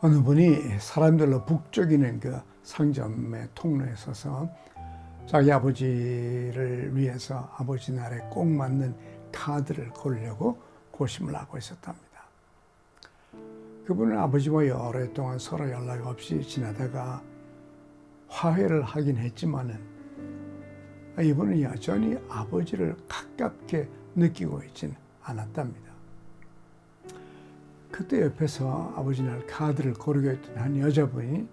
어느 분이 사람들로 북적이는 그 상점의 통로에 서서 자기 아버지를 위해서 아버지 날에 꼭 맞는 카드를 고르려고 고심을 하고 있었답니다. 그분은 아버지와 여러 해 동안 서로 연락 없이 지내다가 화해를 하긴 했지만은 이분은 여전히 아버지를 가깝게 느끼고 있지는 않았답니다. 그때 옆에서 아버지 날 카드를 고르고 있던 한 여자분이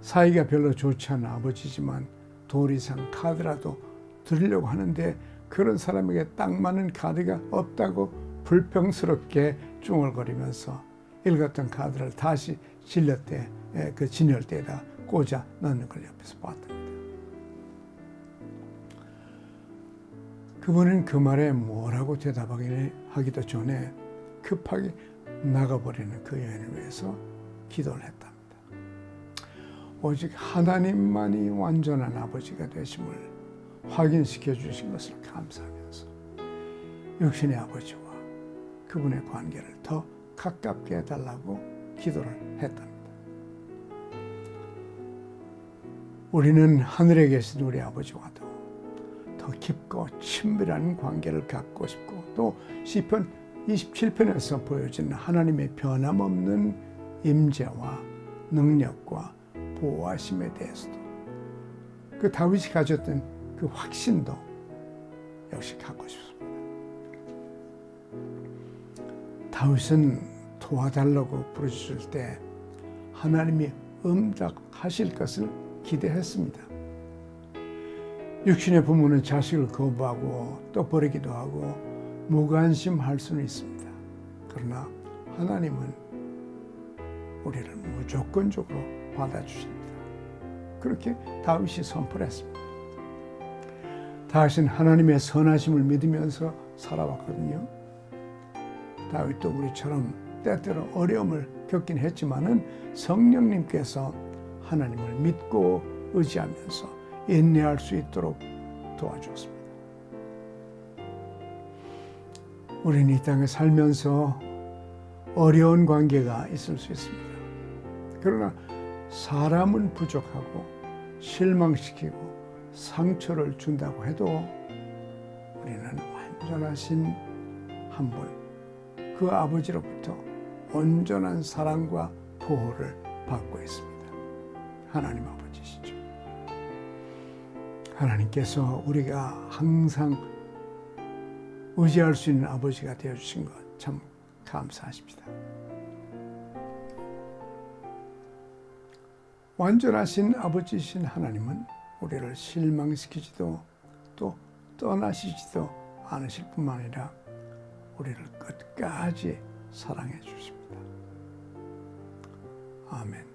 사이가 별로 좋지 않은 아버지지만 도리상 카드라도 드리려고 하는데 그런 사람에게 딱 맞는 카드가 없다고 불평스럽게 중얼거리면서 읽었던 카드를 다시 진열대 그 진열대에다 꽂아 넣는 걸 옆에서 봤답니다. 그분은 그 말에 뭐라고 대답하기도 전에 급하게 나가버리는 그 여인을 위해서 기도를 했답니다. 오직 하나님만이 완전한 아버지가 되심을 확인시켜 주신 것을 감사하면서 육신의 아버지와 그분의 관계를 더 가깝게 해달라고 기도를 했답니다. 우리는 하늘에 계신 우리 아버지와도 더 깊고 친밀한 관계를 갖고 싶고 또 시편 27편에서 보여진 하나님의 변함없는 임재와 능력과 보호하심에 대해서도 그 다윗이 가졌던 그 확신도 역시 갖고 싶습니다. 다윗은 도와달라고 부르셨을 때 하나님이 응답하실 것을 기대했습니다. 육신의 부모는 자식을 거부하고 또 버리기도 하고 무관심할 수는 있습니다. 그러나 하나님은 우리를 무조건적으로 받아주십니다. 그렇게 다윗이 선포했습니다. 다윗은 하나님의 선하심을 믿으면서 살아왔거든요. 다윗도 우리처럼 때때로 어려움을 겪긴 했지만은 성령님께서 하나님을 믿고 의지하면서 인내할 수 있도록 도와주었습니다. 우리는 이 땅에 살면서 어려운 관계가 있을 수 있습니다. 그러나 사람은 부족하고 실망시키고 상처를 준다고 해도 우리는 완전하신 한 분, 그 아버지로부터 온전한 사랑과 보호를 받고 있습니다. 하나님 아버지시죠. 하나님께서 우리가 항상 의지할 수 있는 아버지가 되어 주신 것 참 감사하십니다. 완전하신 아버지신 하나님은 우리를 실망시키지도 또 떠나시지도 않으실 뿐만 아니라 우리를 끝까지 사랑해 주십니다. 아멘.